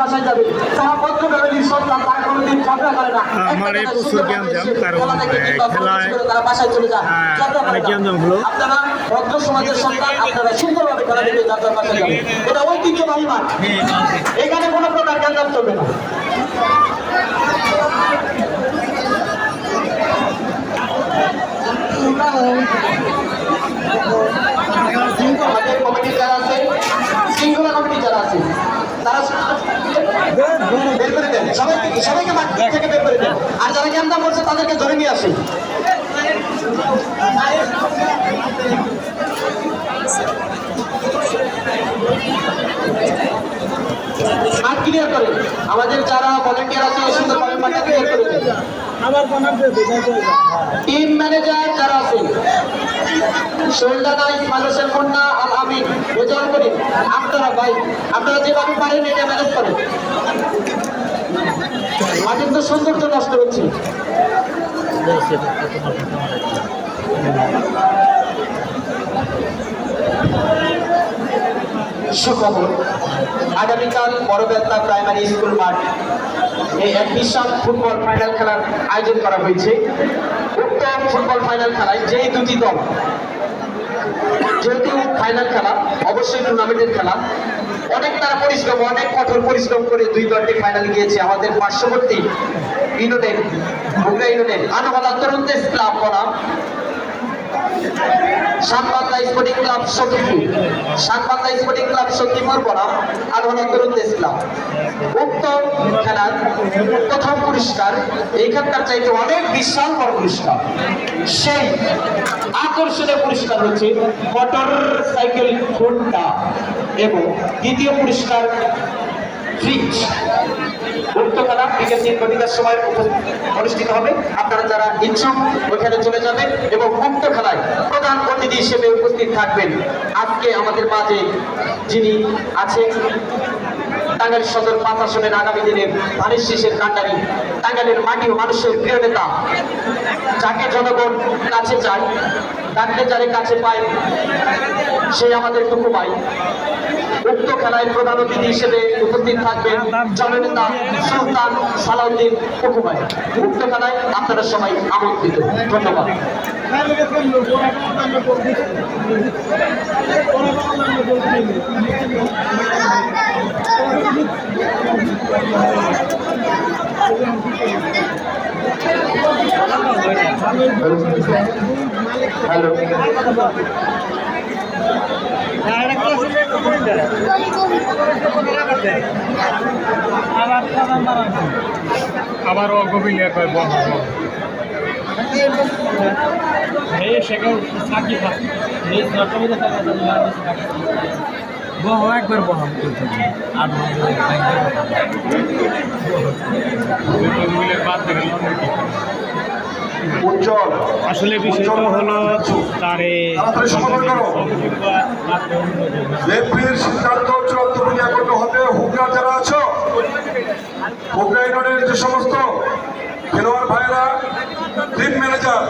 বাসায় যাবে। যারা ফ্যামিলির সন্তান তারা কোনোদিন ঝগড়া করে না। আমার এই প্রচুর জ্ঞানজাম, কারণ, গলা থেকে এ, কিংবা খেলায়, তারা বাসায় চলে যায় হ্যাঁ। জ্ঞানজাম হলো। আপনারা ভদ্র সমাজের সন্তান আপনারা সুন্দরভাবে খেলা দেখে যাত্রা বাসায় যাবেন। এটা ঐতিহ্যবাহী মাঠ। এখানে কোনো প্রকার গ্যাঞ্জাম চলবে না আমাদের কমিটির যারা আছে শৃঙ্খলা কমিটি যারা আছে তারা বের করে দেন সবাইকে মাঠ থেকে বের করে দেন আর যারা গ্যাঞ্জাম করছে তাদেরকে ধরে নিয়ে আসে। মাঠ ক্লিয়ার করে। আমাদের যারা ভলেন্টিয়ার আছে সুন্দরভাবে মাঠটা ক্লিয়ার করে দেন টিম ম্যানেজার যারা আছে শোলডানা ইসমাইল হোসেন মুন্না আল আমিন রেজাউল করিম আপনারা ভাই আপনারা যেভাবে পারেন এটা ম্যানেজ করেন। মাঠের তো সৌন্দর্য নষ্ট হচ্ছে। সুখবর, আগামীকাল বড়বেলতা প্রাইমারি স্কুল মাঠ এই এক বিশাল ফুটবল ফাইনাল খেলার আয়োজন করা হয়েছে। উক্ত ফুটবল ফাইনাল খেলায় যেই দুটি দল, যেহেতু ফাইনাল খেলা, অবশ্যই টুর্নামেন্টের খেলা অনেক তারা পরিশ্রম, অনেক কঠোর পরিশ্রম করে দুই দলটি ফাইনাল গিয়েছে। আমাদের পার্শ্ববর্তী ইনোডেন বুগরা ইউনিটের আনোয়ালা তরুণ ক্লাব বনাম। Satbangla sporting club Sakhipur Satbangla sporting club Sakhipur বনাম আলহনা তরুণ দেশ উক্ত খেলার প্রথম পুরস্কার, এইখানকার চাইতে অনেক বিশাল বড় পুরস্কার। সেই আকর্ষণীয় পুরস্কার হচ্ছে মোটর সাইকেল হোন্ডা এবং দ্বিতীয় পুরস্কার ফ্রিজ। উক্ত খেলা বিকেল তিন ঘটিকার সময় অনুষ্ঠিত হবে। আপনারা যারা ইচ্ছুক, ওইখানে চলে যাবেন এবং উক্ত খেলায় প্রধান অতিথি হিসেবে উপস্থিত থাকবেন। আজকে আমাদের মাঝে যিনি আছেন টাঙ্গাইল সদর পাঁচ আসনের আগামী দিনের ধানের শীষের কান্ডারি টাঙ্গাইলের মাটি মানুষের প্রিয় নেতা। যাকে জনগণ কাছে চায় ডাকলে যারে কাছে পায়, সে আমাদের টুকু ভাই উক্ত খেলায় প্রধান অতিথি হিসেবে উপস্থিত থাকবেন জননেতা সুলতান সালাউদ্দিন টুকুভাই উক্ত খেলায় আপনারা সবাই আমন্ত্রিত। ধন্যবাদ। হ্যালো আবার বহ একবার বহাম করতে আর বাদ দেবেন উজ্জ্বল আসলে বিষয়টা হলো তারে সিদ্ধান্ত চূড়ান্ত হুগরা যারা আছো হুগরা ইউনিয়নের যে সমস্ত খেলোয়াড় ভাইয়েরা টিম ম্যানেজার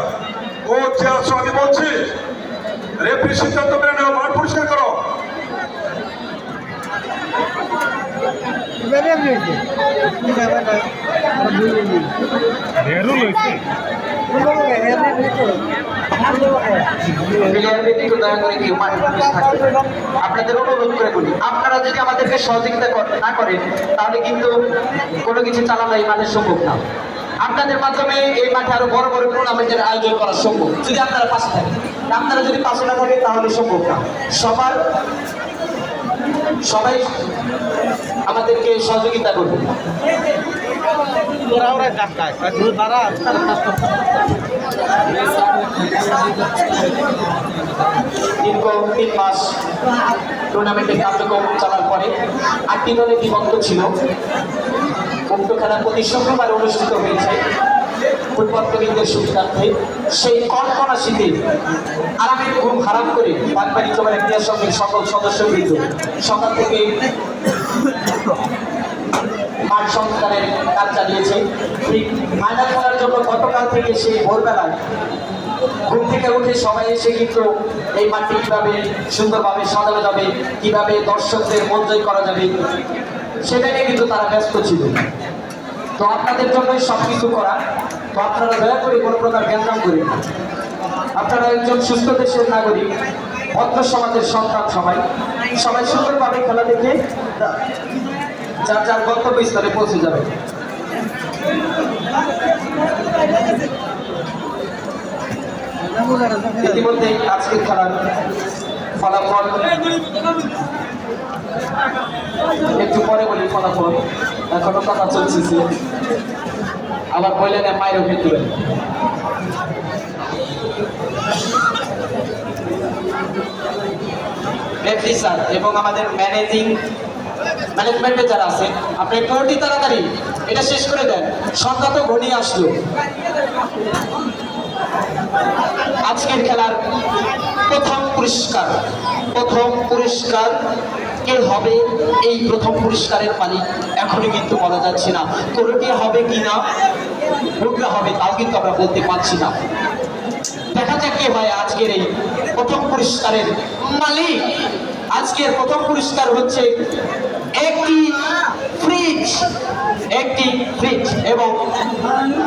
ও যে আছো আমি বলছি রেফারির সিদ্ধান্ত মেনে নেওয়া মাঠ পরিষ্কার করো। বেরুল হয়েছে আপনাদের অনুরোধ করে বলি, আপনারা যদি আমাদেরকে সহযোগিতা না করেন, তাহলে কিন্তু কোনো কিছু চালানো এই মাঠে সম্ভব না। আপনাদের মাধ্যমে এই মাঠে আরও বড় বড় টুর্নামেন্টের আয়োজন করা সম্ভব। যদি আপনারা পাশে থাকেন। আপনারা যদি পাশে না থাকেন, তাহলে সম্ভব না। সবার সবাই আমাদেরকে সহযোগিতা করবে। দীর্ঘ তিন মাস টুর্নামেন্টের কার্যক্রম চলার পরে আটটি দলে বিভক্ত ছিল। উক্ত খেলা প্রতি শুক্রবার অনুষ্ঠিত হয়েছে। ফুটবল সেই ঘুম করে সকল থেকে মাঠ সংস্কারের কাজ চালিয়েছে। ঠিক জন্য গতকাল থেকে সেই ভোরবেলায় ঘুম থেকে উঠে সবাই এসে কিন্তু এই মাঠটি কীভাবে সুন্দরভাবে সাজানো যাবে, কীভাবে দর্শকদের মন জয় করা যাবে সেটা নিয়ে কিন্তু তারা ব্যস্ত ছিল। তো আপনাদের জন্যই সব কিছু করা। তো আপনারা দয়া করে কোনো প্রকার করেন না। আপনারা একজন সুস্থ দেশের নাগরিক, ভদ্র সমাজের সন্তান সবাই। সবাই সুন্দরভাবে খেলা দেখে যার যার গন্তব্যস্থলে পৌঁছে যাবে। ইতিমধ্যে আজকের খেলার ফলাফল একটু পরে বলি ফলাফল। এখনও কথা চলছে আবার বললেন মায়েরও খেতে পারি রেফারি স্যার এবং আমাদের ম্যানেজিং ম্যানেজমেন্টে যারা আছে, আপনি একটু তাড়াতাড়ি এটা শেষ করে দেন। সন্ধ্যা তো ঘনিয়ে আসলো। আজকের খেলার প্রথম পুরস্কার প্রথম পুরস্কার কে হবে? এই প্রথম পুরস্কারের মালিক এখনই কিন্তু বলা যাচ্ছে না। কোনটি হবে কি না কোনটা হবে, তাও কিন্তু আমরা বলতে পারছি না। দেখা যাক কে হয় আজকের এই প্রথম পুরস্কারের মালিক। আজকের প্রথম পুরস্কার হচ্ছে একটি ফ্রিজ একটি ফ্রিজ এবং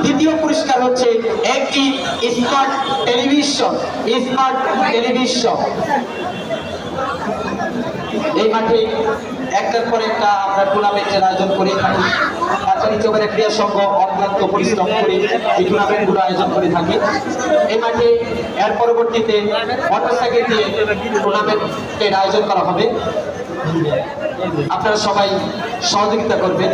দ্বিতীয় পুরস্কার হচ্ছে একটি স্মার্ট টেলিভিশন স্মার্ট টেলিভিশন। এই মাঠে একটার পর একটা আমরা টুর্নামেন্টের আয়োজন করে থাকি। পরিশ্রম করে টুর্নামেন্টগুলো আয়োজন করে থাকে। এর পরবর্তীতে আয়োজন করা হবে। আপনারা সবাই সহযোগিতা করবেন।